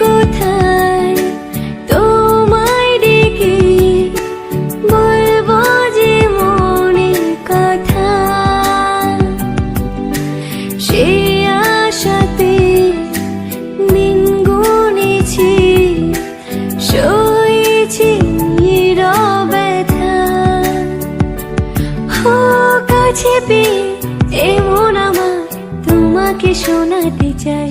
কোথায় তোমায় ডেকে বলব যে কথা? সে আশাতে দিন গুনেছি সয়েছি ব্যথা হো, কাছে পেয়ে এমন আমার তোমাকে শোনাতে চাই।